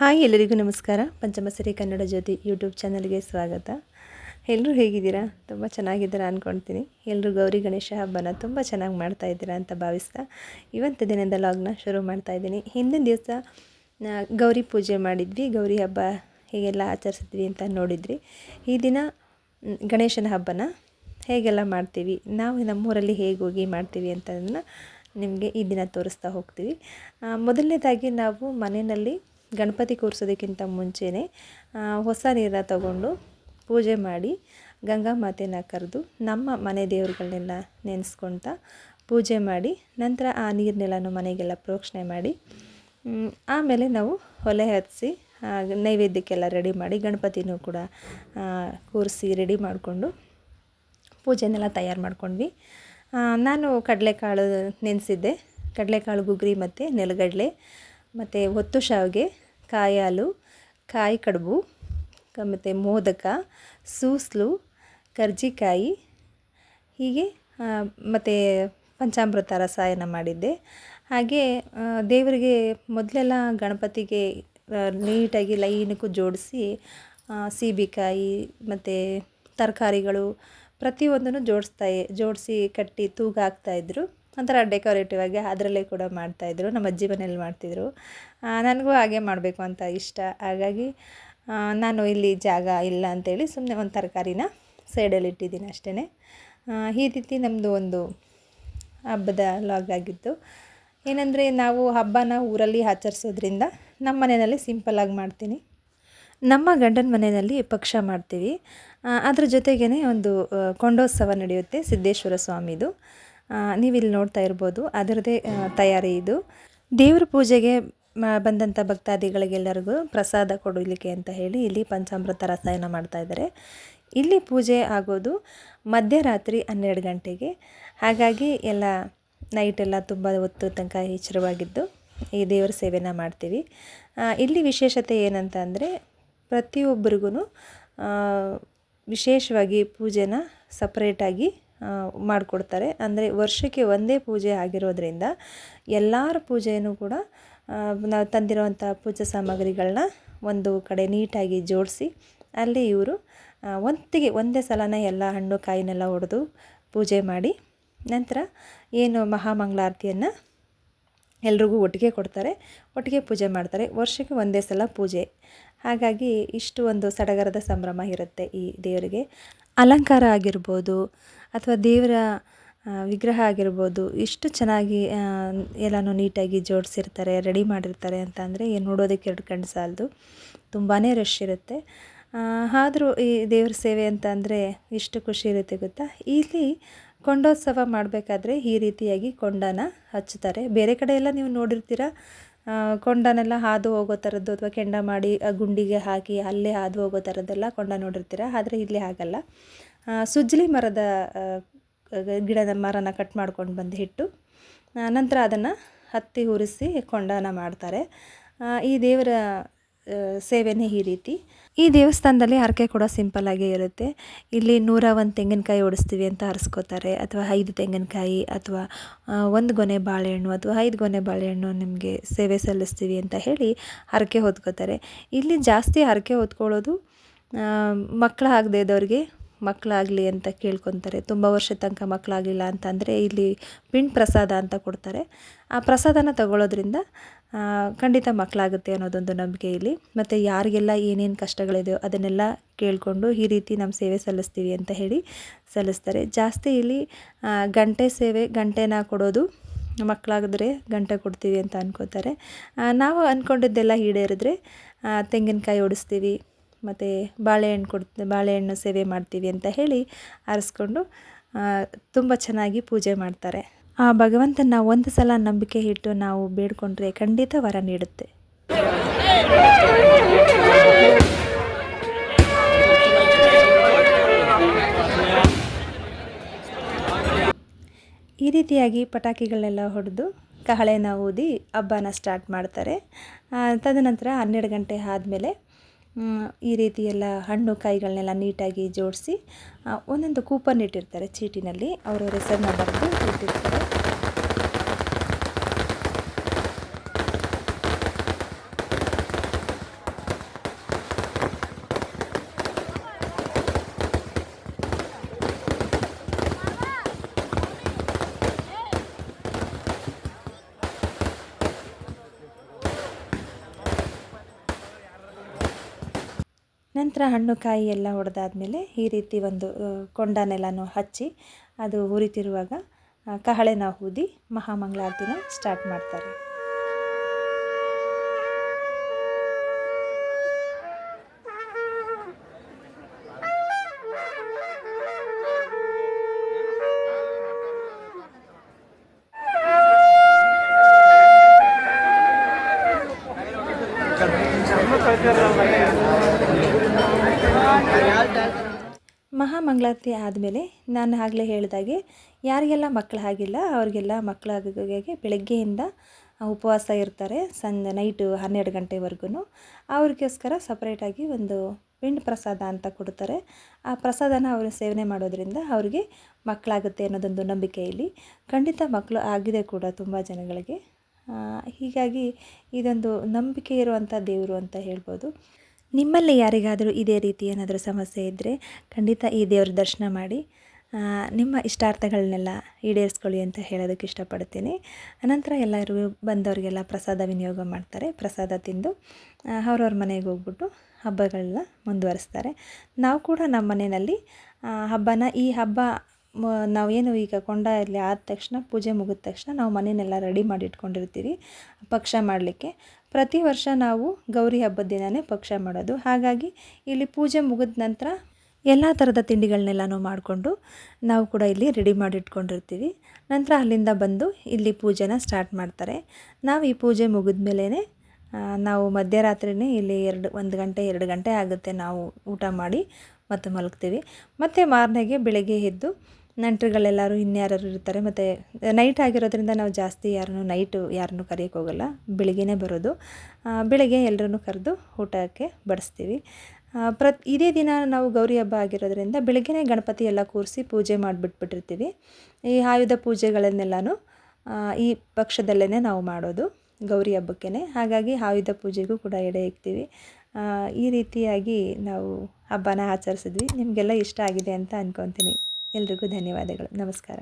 Hi, ಎಲ್ಲರಿಗೂ ನಮಸ್ಕಾರ. ಪಂಚಮಸರಿ ಕನ್ನಡ ಜ್ಯೋತಿ YouTube ಚಾನಲ್ಗೆ ಸ್ವಾಗತ. ಎಲ್ಲರೂ ಹೇಗಿದ್ದೀರಾ? ತುಂಬ ಚೆನ್ನಾಗಿದ್ದೀರಾ ಅಂದ್ಕೊಳ್ತೀನಿ ಎಲ್ಲರೂ ಗೌರಿ ಗಣೇಶ ಹಬ್ಬನ ತುಂಬ ಚೆನ್ನಾಗಿ ಮಾಡ್ತಾ ಇದ್ದೀರಾ ಅಂತ ಭಾವಿಸ್ತಾ ಇವತ್ತು ದಿನದ ಲಾಗ್ನ ಶುರು ಮಾಡ್ತಾ ಇದ್ದೀನಿ. ಹಿಂದಿನ ದಿವಸ ಗೌರಿ ಪೂಜೆ ಮಾಡಿದ್ವಿ. ಗೌರಿ ಹಬ್ಬ ಹೇಗೆಲ್ಲ ಆಚರಿಸಿದ್ವಿ ಅಂತ ನೋಡಿದ್ರಿ. ಈ ದಿನ ಗಣೇಶನ ಹಬ್ಬನ ಹೇಗೆಲ್ಲ ಮಾಡ್ತೀವಿ, ನಾವು ನಮ್ಮೂರಲ್ಲಿ ಹೇಗೆ ಹೋಗಿ ಮಾಡ್ತೀವಿ ಅಂತದನ್ನು ನಿಮಗೆ ಈ ದಿನ ತೋರಿಸ್ತಾ ಹೋಗ್ತೀವಿ. ಮೊದಲನೇದಾಗಿ ನಾವು ಮನೆಯಲ್ಲಿ ಗಣಪತಿ ಕೂರಿಸೋದಕ್ಕಿಂತ ಮುಂಚೆನೇ ಹೊಸ ನೀರನ್ನ ತಗೊಂಡು ಪೂಜೆ ಮಾಡಿ ಗಂಗಾ ಮಾತೆನ ಕರೆದು ನಮ್ಮ ಮನೆ ದೇವರುಗಳನ್ನೆಲ್ಲ ನೆನೆಸ್ಕೊಳ್ತಾ ಪೂಜೆ ಮಾಡಿ, ನಂತರ ಆ ನೀರನ್ನೆಲ್ಲನೂ ಮನೆಗೆಲ್ಲ ಪ್ರೋಕ್ಷಣೆ ಮಾಡಿ ಆಮೇಲೆ ನಾವು ಒಲೆ ಹತ್ತಿಸಿ ನೈವೇದ್ಯಕ್ಕೆಲ್ಲ ರೆಡಿ ಮಾಡಿ ಗಣಪತಿನೂ ಕೂಡ ಕೂರಿಸಿ ರೆಡಿ ಮಾಡಿಕೊಂಡು ಪೂಜೆನೆಲ್ಲ ತಯಾರು ಮಾಡ್ಕೊಂಡ್ವಿ. ನಾನು ಕಡಲೆಕಾಳು ನೆನೆಸಿದ್ದೆ. ಕಡಲೆಕಾಳು, ಗುಗ್ರಿ ಮತ್ತು ನೆಲಗಡಲೆ. ಮತ್ತು ಒತ್ತು ಶಾವಿಗೆ ಕಾಯಿ ಹಾಲು ಕಾಯಿ ಕಡುಬು, ಮತ್ತು ಮೋದಕ, ಸೂಸ್ಲು, ಕರ್ಜಿಕಾಯಿ, ಹೀಗೆ ಮತ್ತು ಪಂಚಾಮೃತ ರಸಾಯನ ಮಾಡಿದ್ದೆ. ಹಾಗೆ ದೇವರಿಗೆ ಮೊದಲೆಲ್ಲ ಗಣಪತಿಗೆ ನೀಟಾಗಿ ಲೈನಕ್ಕೂ ಜೋಡಿಸಿ ಸೀಬೆಕಾಯಿ, ಮತ್ತು ತರಕಾರಿಗಳು ಪ್ರತಿಯೊಂದನ್ನು ಜೋಡಿಸ್ತಾ, ಜೋಡಿಸಿ ಕಟ್ಟಿ ತೂಗ ಹಾಕ್ತಾಯಿದ್ರು ಒಂಥರ ಡೆಕೋರೇಟಿವ್ ಆಗಿ ಅದರಲ್ಲೇ ಕೂಡ ಮಾಡ್ತಾಯಿದ್ರು, ನಮ್ಮ ಅಜ್ಜಿ ಮನೇಲಿ ಮಾಡ್ತಿದ್ರು. ನನಗೂ ಹಾಗೆ ಮಾಡಬೇಕು ಅಂತ ಇಷ್ಟ. ಹಾಗಾಗಿ ನಾನು ಇಲ್ಲಿ ಜಾಗ ಇಲ್ಲ ಅಂತೇಳಿ ಸುಮ್ಮನೆ ಒಂದು ತರಕಾರಿನ ಸೈಡಲ್ಲಿ ಇಟ್ಟಿದ್ದೀನಿ ಅಷ್ಟೇ ಈ ರೀತಿ ನಮ್ಮದು ಒಂದು ಹಬ್ಬದ ಲಾಗ್ ಆಗಿತ್ತು. ಏನಂದರೆ ನಾವು ಹಬ್ಬನ ಊರಲ್ಲಿ ಆಚರಿಸೋದ್ರಿಂದ ನಮ್ಮ ಮನೆಯಲ್ಲಿ ಸಿಂಪಲ್ಲಾಗಿ ಮಾಡ್ತೀನಿ. ನಮ್ಮ ಗಂಡನ ಮನೆಯಲ್ಲಿ ಪಕ್ಷ ಮಾಡ್ತೀವಿ. ಅದ್ರ ಜೊತೆಗೇ ಒಂದು ಕೊಂಡೋತ್ಸವ ನಡೆಯುತ್ತೆ ಸಿದ್ದೇಶ್ವರ ಸ್ವಾಮಿದು. ನೀವಿಲ್ಲಿ ನೋಡ್ತಾ ಇರ್ಬೋದು ಅದರದೇ ತಯಾರಿ ಇದು. ದೇವ್ರ ಪೂಜೆಗೆ ಬಂದಂಥ ಭಕ್ತಾದಿಗಳಿಗೆಲ್ಲರಿಗೂ ಪ್ರಸಾದ ಕೊಡಲಿಕ್ಕೆ ಅಂತ ಹೇಳಿ ಇಲ್ಲಿ ಪಂಚಾಮೃತ ರಸಾಯನ ಮಾಡ್ತಾ ಇದ್ದಾರೆ. ಇಲ್ಲಿ ಪೂಜೆ ಆಗೋದು ಮಧ್ಯರಾತ್ರಿ ಹನ್ನೆರಡು ಗಂಟೆಗೆ. ಹಾಗಾಗಿ ಎಲ್ಲ ನೈಟ್ ಎಲ್ಲ ತುಂಬ ಹೊತ್ತು ತನಕ ಎಚ್ಚರವಾಗಿದ್ದು ಈ ದೇವರ ಸೇವೆನ ಮಾಡ್ತೀವಿ. ಇಲ್ಲಿ ವಿಶೇಷತೆ ಏನಂತ ಅಂದರೆ ಪ್ರತಿಯೊಬ್ಬರಿಗೂ ವಿಶೇಷವಾಗಿ ಪೂಜೆನ ಸಪ್ರೇಟಾಗಿ ಮಾಡಿಕೊಡ್ತಾರೆ. ಅಂದರೆ ವರ್ಷಕ್ಕೆ ಒಂದೇ ಪೂಜೆ ಆಗಿರೋದ್ರಿಂದ ಎಲ್ಲರ ಪೂಜೆಯನ್ನು ಕೂಡ ನಾವು ತಂದಿರುವಂಥ ಪೂಜಾ ಸಾಮಗ್ರಿಗಳನ್ನ ಒಂದು ಕಡೆ ನೀಟಾಗಿ ಜೋಡಿಸಿ ಅಲ್ಲಿ ಇವರು ಒಂತಿಗೆ ಒಂದೇ ಸಲನೇ ಎಲ್ಲ ಹಣ್ಣು ಕಾಯಿನೆಲ್ಲ ಹೊಡೆದು ಪೂಜೆ ಮಾಡಿ ನಂತರ ಏನು ಮಹಾಮಂಗಳಾರತಿಯನ್ನು ಎಲ್ರಿಗೂ ಒಟ್ಟಿಗೆ ಕೊಡ್ತಾರೆ. ಒಟ್ಟಿಗೆ ಪೂಜೆ ಮಾಡ್ತಾರೆ. ವರ್ಷಕ್ಕೆ ಒಂದೇ ಸಲ ಪೂಜೆ. ಹಾಗಾಗಿ ಇಷ್ಟು ಒಂದು ಸಡಗರದ ಸಂಭ್ರಮ ಇರುತ್ತೆ ಈ ದೇವರಿಗೆ. ಅಲಂಕಾರ ಆಗಿರ್ಬೋದು ಅಥವಾ ದೇವರ ವಿಗ್ರಹ ಆಗಿರ್ಬೋದು, ಇಷ್ಟು ಚೆನ್ನಾಗಿ ಎಲ್ಲನೂ ನೀಟಾಗಿ ಜೋಡಿಸಿರ್ತಾರೆ, ರೆಡಿ ಮಾಡಿರ್ತಾರೆ ಅಂತ ಅಂದರೆ ನೋಡೋದಕ್ಕೆ ಎರಡು ಕಣ್ಣು ಸಾಲದು. ತುಂಬಾ ರಶ್ ಇರುತ್ತೆ. ಆದರೂ ಈ ದೇವ್ರ ಸೇವೆ ಅಂತ ಅಂದರೆ ಇಷ್ಟು ಖುಷಿ ಇರುತ್ತೆ ಗೊತ್ತಾ? ಇಲ್ಲಿ ಕೊಂಡೋತ್ಸವ ಮಾಡಬೇಕಾದ್ರೆ ಈ ರೀತಿಯಾಗಿ ಕೊಂಡನ ಹಚ್ಚುತ್ತಾರೆ. ಬೇರೆ ಕಡೆ ಎಲ್ಲ ನೀವು ನೋಡಿರ್ತೀರ? ಕೊಂಡನೆಲ್ಲ ಹಾದು ಹೋಗೋ ಥರದ್ದು ಅಥವಾ ಕೆಂಡ ಮಾಡಿ ಗುಂಡಿಗೆ ಹಾಕಿ ಅಲ್ಲೇ ಹಾದು ಹೋಗೋ ಥರದ್ದೆಲ್ಲ ಕೊಂಡ ನೋಡಿರ್ತೀರ, ಆದರೆ ಇಲ್ಲಿ ಹಾಗಲ್ಲ. ಸುಜ್ಲಿ ಮರದ ಗಿಡದ ಮರನ ಕಟ್ ಮಾಡ್ಕೊಂಡು ಬಂದು ಹಿಟ್ಟು ನಂತರ ಅದನ್ನು ಹತ್ತಿ ಉರಿಸಿ ಕೊಂಡನ ಮಾಡ್ತಾರೆ. ಈ ದೇವರ ಸೇವೆನೇ ಈ ರೀತಿ. ಈ ದೇವಸ್ಥಾನದಲ್ಲಿ ಹರಕೆ ಕೂಡ ಸಿಂಪಲ್ಲಾಗೇ ಇರುತ್ತೆ. ಇಲ್ಲಿ ನೂರ ಒಂದು ತೆಂಗಿನಕಾಯಿ ಓಡಿಸ್ತೀವಿ ಅಂತ ಹರಿಸ್ಕೋತಾರೆ. ಅಥವಾ ಐದು ತೆಂಗಿನಕಾಯಿ ಅಥವಾ ಒಂದು ಗೊನೆ ಬಾಳೆಹಣ್ಣು ಅಥವಾ ಐದು ಗೊನೆ ಬಾಳೆಹಣ್ಣು ನಿಮಗೆ ಸೇವೆ ಸಲ್ಲಿಸ್ತೀವಿ ಅಂತ ಹೇಳಿ ಹರಕೆ ಹೊತ್ಕೋತಾರೆ. ಇಲ್ಲಿ ಜಾಸ್ತಿ ಹರಕೆ ಹೊತ್ಕೊಳ್ಳೋದು ಮಕ್ಕಳು ಆಗದೇ ಇದ್ದವ್ರಿಗೆ ಮಕ್ಕಳಾಗಲಿ ಅಂತ ಕೇಳ್ಕೊತಾರೆ. ತುಂಬ ವರ್ಷ ತನಕ ಮಕ್ಕಳಾಗಲಿಲ್ಲ ಅಂತಂದರೆ ಇಲ್ಲಿ ಪಿಂಡ್ ಪ್ರಸಾದ ಅಂತ ಕೊಡ್ತಾರೆ. ಆ ಪ್ರಸಾದನ ತಗೊಳ್ಳೋದ್ರಿಂದ ಖಂಡಿತ ಮಕ್ಕಳಾಗುತ್ತೆ ಅನ್ನೋದೊಂದು ನಂಬಿಕೆ ಇಲ್ಲಿ. ಮತ್ತು ಯಾರಿಗೆಲ್ಲ ಏನೇನು ಕಷ್ಟಗಳಿದೆಯೋ ಅದನ್ನೆಲ್ಲ ಕೇಳಿಕೊಂಡು ಈ ರೀತಿ ನಮ್ಮ ಸೇವೆ ಸಲ್ಲಿಸ್ತೀವಿ ಅಂತ ಹೇಳಿ ಸಲ್ಲಿಸ್ತಾರೆ. ಜಾಸ್ತಿ ಇಲ್ಲಿ ಗಂಟೆ ಸೇವೆ, ಗಂಟೆನ ಕೊಡೋದು ಮಕ್ಕಳಾಗಿದ್ರೆ ಗಂಟೆ ಕೊಡ್ತೀವಿ ಅಂತ ಅನ್ಕೋತಾರೆ. ನಾವು ಅಂದ್ಕೊಂಡಿದ್ದೆಲ್ಲ ಈಡೇರಿದ್ರೆ ತೆಂಗಿನಕಾಯಿ ಓಡಿಸ್ತೀವಿ ಮತ್ತು ಬಾಳೆಹಣ್ಣು ಕೊಡ್ ಬಾಳೆಹಣ್ಣು ಸೇವೆ ಮಾಡ್ತೀವಿ ಅಂತ ಹೇಳಿ ಆರಿಸ್ಕೊಂಡು ತುಂಬ ಚೆನ್ನಾಗಿ ಪೂಜೆ ಮಾಡ್ತಾರೆ. ಆ ಭಗವಂತನ ಒಂದು ಸಲ ನಂಬಿಕೆ ಇಟ್ಟು ನಾವು ಬೇಡ್ಕೊಂಡ್ರೆ ಖಂಡಿತ ವರ ನೀಡುತ್ತೆ. ಈ ರೀತಿಯಾಗಿ ಪಟಾಕಿಗಳನ್ನೆಲ್ಲ ಹೊಡೆದು ಕಹಳೆನ ಊದಿ ಹಬ್ಬನ ಸ್ಟಾರ್ಟ್ ಮಾಡ್ತಾರೆ. ತದನಂತರ ಹನ್ನೆರಡು ಗಂಟೆ ಆದಮೇಲೆ ಈ ರೀತಿ ಎಲ್ಲ ಹಣ್ಣು ಕಾಯಿಗಳನ್ನೆಲ್ಲ ನೀಟಾಗಿ ಜೋಡಿಸಿ ಒಂದೊಂದು ಕೂಪನ್ ಇಟ್ಟಿರ್ತಾರೆ ಚೀಟಿನಲ್ಲಿ. ಅವರವ್ರ ಹೆಸರನ್ನ ಬರೆದು ಇಟ್ಟಿರ್ತಾರೆ ನಂತರ ಹಣ್ಣು ಕಾಯಿ ಎಲ್ಲ ಹೊಡೆದಾದ್ಮೇಲೆ ಈ ರೀತಿ ಒಂದು ಕೊಂಡನೆಲ್ಲನೂ ಹಚ್ಚಿ ಅದು ಉರಿತಿರುವಾಗ ಕಹಳೆನ ಊದಿ ಮಹಾಮಂಗಳಾರತಿನ ಸ್ಟಾರ್ಟ್ ಮಾಡ್ತಾರೆ. ಮಹಾಮಂಗಳಾರತಿ ಆದಮೇಲೆ ನಾನು ಆಗಲೇ ಹೇಳಿದಾಗೆ ಯಾರಿಗೆಲ್ಲ ಮಕ್ಕಳು ಆಗಿಲ್ಲ, ಅವರಿಗೆಲ್ಲ ಮಕ್ಕಳಾಗೋಗೆ ಬೆಳಗ್ಗೆಯಿಂದ ಉಪವಾಸ ಇರ್ತಾರೆ, ಸಂಜೆ ನೈಟು ಹನ್ನೆರಡು ಗಂಟೆವರೆಗೂ. ಅವ್ರಿಗೋಸ್ಕರ ಸಪ್ರೇಟಾಗಿ ಒಂದು ಪಿಂಡ್ ಪ್ರಸಾದ ಅಂತ ಕೊಡ್ತಾರೆ. ಆ ಪ್ರಸಾದನ ಅವರು ಸೇವನೆ ಮಾಡೋದ್ರಿಂದ ಅವರಿಗೆ ಮಕ್ಕಳಾಗುತ್ತೆ ಅನ್ನೋದೊಂದು ನಂಬಿಕೆಯಲ್ಲಿ ಖಂಡಿತ ಮಕ್ಕಳು ಆಗಿದೆ ಕೂಡ ತುಂಬ ಜನಗಳಿಗೆ. ಹೀಗಾಗಿ ಇದೊಂದು ನಂಬಿಕೆ ಇರುವಂಥ ದೇವರು ಅಂತ ಹೇಳ್ಬೋದು. ನಿಮ್ಮಲ್ಲಿ ಯಾರಿಗಾದರೂ ಇದೇ ರೀತಿ ಏನಾದರೂ ಸಮಸ್ಯೆ ಇದ್ದರೆ ಖಂಡಿತ ಈ ದೇವ್ರ ದರ್ಶನ ಮಾಡಿ ನಿಮ್ಮ ಇಷ್ಟಾರ್ಥಗಳನ್ನೆಲ್ಲ ಈಡೇರಿಸ್ಕೊಳ್ಳಿ ಅಂತ ಹೇಳೋದಕ್ಕೆ ಇಷ್ಟಪಡ್ತೀನಿ. ಅನಂತರ ಎಲ್ಲರೂ ಬಂದವರಿಗೆಲ್ಲ ಪ್ರಸಾದ ವಿನಿಯೋಗ ಮಾಡ್ತಾರೆ, ಪ್ರಸಾದ ತಿಂದು ಅವ್ರವ್ರ ಮನೆಗೆ ಹೋಗ್ಬಿಟ್ಟು ಹಬ್ಬಗಳನ್ನ ಮುಂದುವರಿಸ್ತಾರೆ. ನಾವು ಕೂಡ ನಮ್ಮ ಮನೆಯಲ್ಲಿ ಹಬ್ಬನ ಈ ಹಬ್ಬ ನಾವೇನು ಈಗ ಕೊಂಡ ಇಲ್ಲಿ ಆದ ತಕ್ಷಣ, ಪೂಜೆ ಮುಗಿದ ತಕ್ಷಣ ನಾವು ಮನೆಯನ್ನೆಲ್ಲ ರೆಡಿ ಮಾಡಿ ಇಟ್ಕೊಂಡಿರ್ತೀವಿ. ಪಕ್ಷ ಮಾಡಲಿಕ್ಕೆ ಪ್ರತಿ ವರ್ಷ ನಾವು ಗೌರಿ ಹಬ್ಬದ ದಿನವೇ ಪಕ್ಷ ಮಾಡೋದು. ಹಾಗಾಗಿ ಇಲ್ಲಿ ಪೂಜೆ ಮುಗಿದ ನಂತರ ಎಲ್ಲ ಥರದ ತಿಂಡಿಗಳನ್ನೆಲ್ಲನೂ ಮಾಡಿಕೊಂಡು ನಾವು ಕೂಡ ಇಲ್ಲಿ ರೆಡಿ ಮಾಡಿ ಇಟ್ಕೊಂಡಿರ್ತೀವಿ ನಂತರ ಅಲ್ಲಿಂದ ಬಂದು ಇಲ್ಲಿ ಪೂಜೆನ ಸ್ಟಾರ್ಟ್ ಮಾಡ್ತಾರೆ. ನಾವು ಈ ಪೂಜೆ ಮುಗಿದ ಮೇಲೇ ನಾವು ಮಧ್ಯರಾತ್ರಿನೇ ಇಲ್ಲಿ ಎರಡು, ಒಂದು ಗಂಟೆ, ಎರಡು ಗಂಟೆ ಆಗುತ್ತೆ ನಾವು ಊಟ ಮಾಡಿ ಮತ್ತು ಮಲಗ್ತೀವಿ. ಮತ್ತು ಮಾರನೆಗೆ ಬೆಳಗ್ಗೆ ಎದ್ದು ನೆಂಟರುಗಳೆಲ್ಲರೂ ಇನ್ಯಾರು ಇರ್ತಾರೆ. ಮತ್ತು ನೈಟ್ ಆಗಿರೋದ್ರಿಂದ ನಾವು ಜಾಸ್ತಿ ಯಾರನ್ನು ನೈಟು ಯಾರನ್ನು ಕರೆಯೋಕೆ ಹೋಗಲ್ಲ. ಬೆಳಿಗ್ಗೆನೇ ಬರೋದು. ಬೆಳಗ್ಗೆ ಎಲ್ಲರನ್ನೂ ಕರೆದು ಊಟಕ್ಕೆ ಬಡಿಸ್ತೀವಿ. ಪ್ರತ್, ಇದೇ ದಿನ ನಾವು ಗೌರಿ ಹಬ್ಬ ಆಗಿರೋದ್ರಿಂದ ಬೆಳಗ್ಗೆನೇ ಗಣಪತಿ ಎಲ್ಲ ಕೂರಿಸಿ ಪೂಜೆ ಮಾಡಿಬಿಟ್ಬಿಟ್ಟಿರ್ತೀವಿ. ಈ ಆಯುಧ ಪೂಜೆಗಳನ್ನೆಲ್ಲನೂ ಈ ಪಕ್ಷದಲ್ಲೇ ನಾವು ಮಾಡೋದು, ಗೌರಿ ಹಬ್ಬಕ್ಕೇ ಹಾಗಾಗಿ ಆಯುಧ ಪೂಜೆಗೂ ಕೂಡ ಎಡೆ ಇಕ್ತೀವಿ. ಈ ರೀತಿಯಾಗಿ ನಾವು ಹಬ್ಬನ ಆಚರಿಸಿದ್ವಿ. ನಿಮಗೆಲ್ಲ ಇಷ್ಟ ಆಗಿದೆ ಅಂತ ಅಂದ್ಕೊತೀನಿ ಎಲ್ರಿಗೂ ಧನ್ಯವಾದಗಳು. ನಮಸ್ಕಾರ.